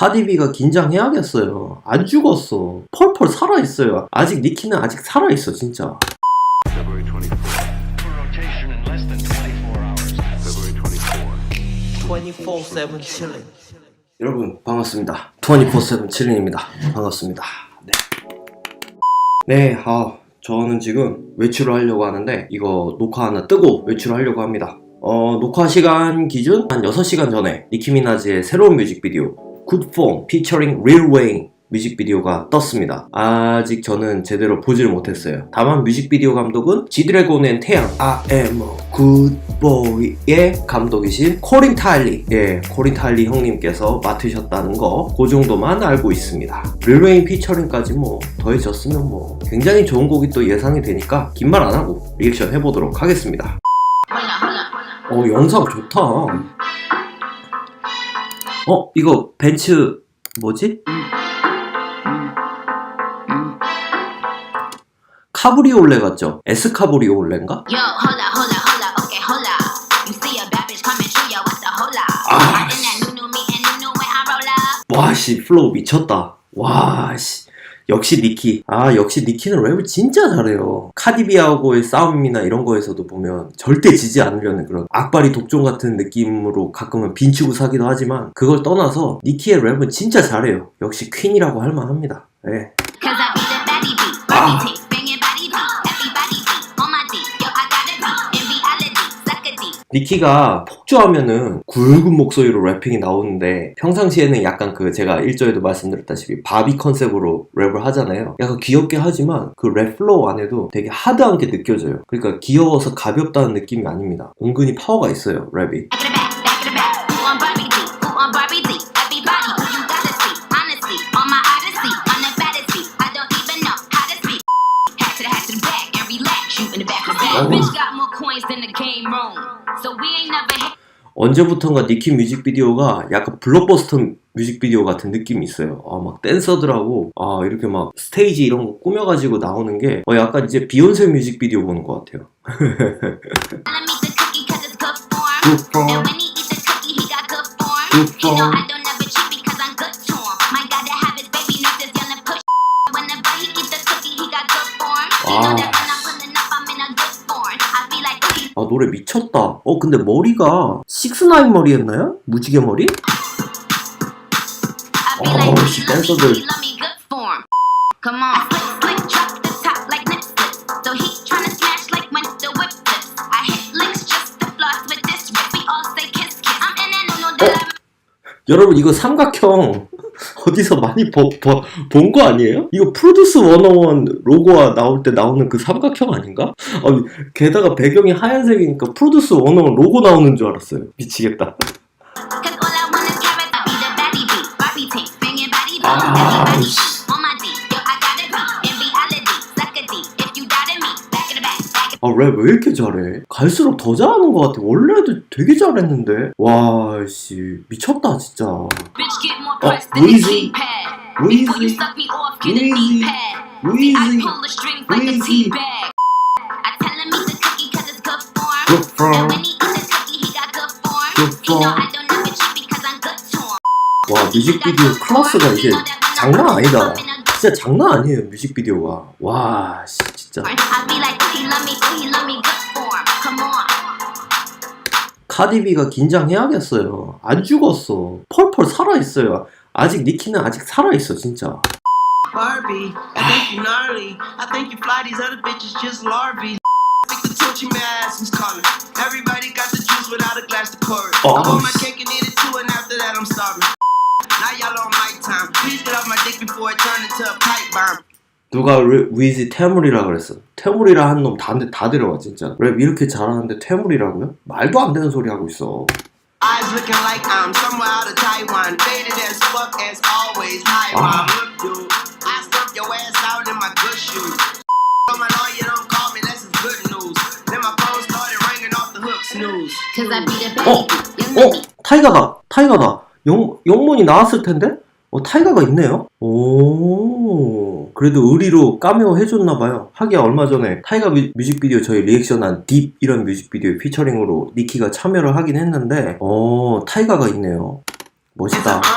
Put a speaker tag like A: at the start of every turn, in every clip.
A: 카디비가 긴장해야겠어요. 안 죽었어. 펄펄 살아있어요. 아직 니키는 아직 살아있어, 진짜.
B: February 24.
C: for rotation in less than 24 hours.
B: February 24.
D: 24-7 chilling.
A: 여러분, 반갑습니다. 24-7 칠린입니다. 반갑습니다. 네. 네, 아, 저는 지금 외출을 하려고 하는데, 이거 녹화 하나 뜨고 외출을 하려고 합니다. 어, 녹화 시간 기준 한 6시간 전에 니키미나즈의 새로운 뮤직비디오 Good Form featuring Lil Wayne 뮤직비디오가 떴습니다. 아직 저는 제대로 보지를 못했어요. 다만 뮤직비디오 감독은 지드래곤의 태양 I am a good boy의 감독이신 코린 타일리 예, 코린 타일리 형님께서 맡으셨다는 거 그 정도만 알고 있습니다. 릴웨인 피처링까지 뭐 더해졌으면 뭐 굉장히 좋은 곡이 또 예상이 되니까 긴 말 안 하고 리액션 해보도록 하겠습니다. 어 영상 좋다. 어 이거 벤츠 뭐지? 카브리올레 같죠? S 카브리올레인가?
E: Yo, hold up, hold up, hold up, okay, hold up. You see a bad bitch coming through, yo, what's the hold up?
A: Ah.
E: Right in that new new me and new new when I roll up.
A: 와씨 플로우 미쳤다. 와씨 역시 니키. 아 역시 니키는 랩을 진짜 잘해요. 카디비하고의 싸움이나 이런 거에서도 보면 절대 지지 않으려는 그런 악바리 독종 같은 느낌으로 가끔은 빈치고 사기도 하지만 그걸 떠나서 니키의 랩은 진짜 잘해요. 역시 퀸이라고 할 만합니다. 예. 니키가 폭주하면은 굵은 목소리로 래핑이 나오는데 평상시에는 약간 그 제가 일조에도 말씀드렸다시피 바비 컨셉으로 랩을 하잖아요. 약간 귀엽게 하지만 그 랩 플로우 안에도 되게 하드한 게 느껴져요. 그러니까 귀여워서 가볍다는 느낌이 아닙니다. 은근히 파워가 있어요, 랩이.
E: Back
A: Oh. 언제부턴가 니키 뮤직비디오가 약간 블록버스터 뮤직비디오 같은 느낌이 있어요. 아, 막 댄서들하고, 아, 이렇게 막 스테이지 이런 거 꾸며가지고 나오는 게, 어, 약간 이제 비욘세 뮤직비디오 보는 것 같아요.
E: Let
A: 노래 미쳤다. 어, 근데 머리가, 식스나인 머리였나요? 무지개 머리?
E: I feel
A: Oh,
E: like ooh,
A: she
E: he love me,
A: dances
E: he love me good form. Come on, slick, slick, drop the top like nip slip. So he tryna smash like when the whip flips. I hit licks just to floss with this rip. We all say kiss, kiss. I'm in that no, no, that
A: 여러분, 이거 삼각형, 어디서 많이 본 거 아니에요? 이거 프로듀스 101 로고가 나올 때 나오는 그 삼각형 아닌가? 아, 게다가 배경이 하얀색이니까 프로듀스 101 로고 나오는 줄 알았어요. 미치겠다. 랩 왜 이렇게 잘해? 갈수록 더 잘하는 것 같아. 원래도 되게 잘했는데. 와, 씨. 미쳤다, 진짜. Oh,
E: him eat the cookie cause it's good form.
A: Good form. 와, 뮤직비디오 클래스가 이게 장난 아니다. 진짜 장난 아니에요, 뮤직비디오가. 와, 씨, 진짜.
E: Oh, oh.
A: 카디비가 긴장해야겠어요. 안 죽었어. 펄펄 살아있어요. 아직 니키는 아직 살아있어, 진짜.
D: Barbie, I think you gnarly. I think you fly these other bitches just larvae. Think the torchy my ass is calling. Everybody got the juice without a glass to pour it.
A: Oh.
D: I want my cake
A: 누가 리- 위지 태물이라 그랬어. 태물이라 한 놈 다 다 데려와, 진짜. 랩 이렇게 잘하는데 태물이라고요? 말도 안 되는 소리 하고 있어.
D: Eyes looking like I'm somewhere out of Taiwan. Faded as fuck as always. Hi,
A: Ah.
D: mom. Look, dude. I stuff your ass out in my good shoes. So my lawyer don't call me, that's his good news. Then my phone started ringing off the hook, snooze.
E: Cause I be the
A: 어?
E: baby.
A: 어? 타이가다! 타이가다! 영, 영문이 나왔을 텐데? 어, 타이가가 있네요? 오, 그래도 의리로 까메오 해줬나봐요. 하기야 얼마 전에 타이가 뮤직비디오 저희 리액션한 딥 이런 뮤직비디오 피처링으로 니키가 참여를 하긴 했는데, 어, 타이가가 있네요. 멋있다.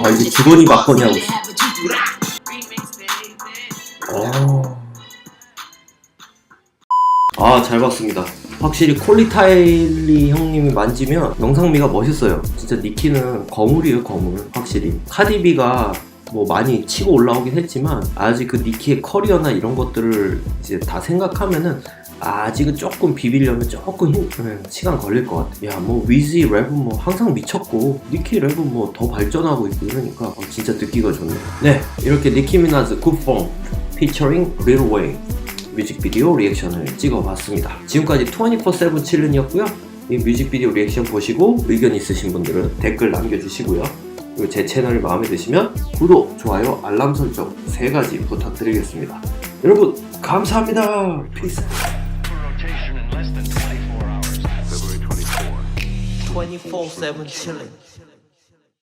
E: 어. 아, 이제
A: 주 번이 맞 거냐고？아, 잘 봤습니다. 확실히 콜리타일리 형님이 만지면 영상미가 멋있어요. 진짜 니키는 거물이에요, 거물. 확실히. 카디비가 뭐 많이 치고 올라오긴 했지만 아직 그 니키의 커리어나 이런 것들을 이제 다 생각하면은 아직은 조금 비비려면 조금 힘, 음, 시간 걸릴 것 같아. 야, 뭐 위지 랩은 뭐 항상 미쳤고 니키 랩은 뭐 더 발전하고 있고 이러니까 어, 진짜 듣기가 좋네. 네, 이렇게 니키 미나즈 굿펑 피처링 리틀 웨이 뮤직비디오 리액션을 찍어봤습니다. 지금까지 24-7 칠른이었고요. 이 뮤직비디오 리액션 보시고 의견 있으신 분들은 댓글 남겨주시고요. 그리고 제 채널이 마음에 드시면 구독, 좋아요, 알람 설정 세 가지 부탁드리겠습니다. 여러분 감사합니다. 피스.
C: For rotation in less than 24 hours.
B: February 24.
D: 24 7 chilling.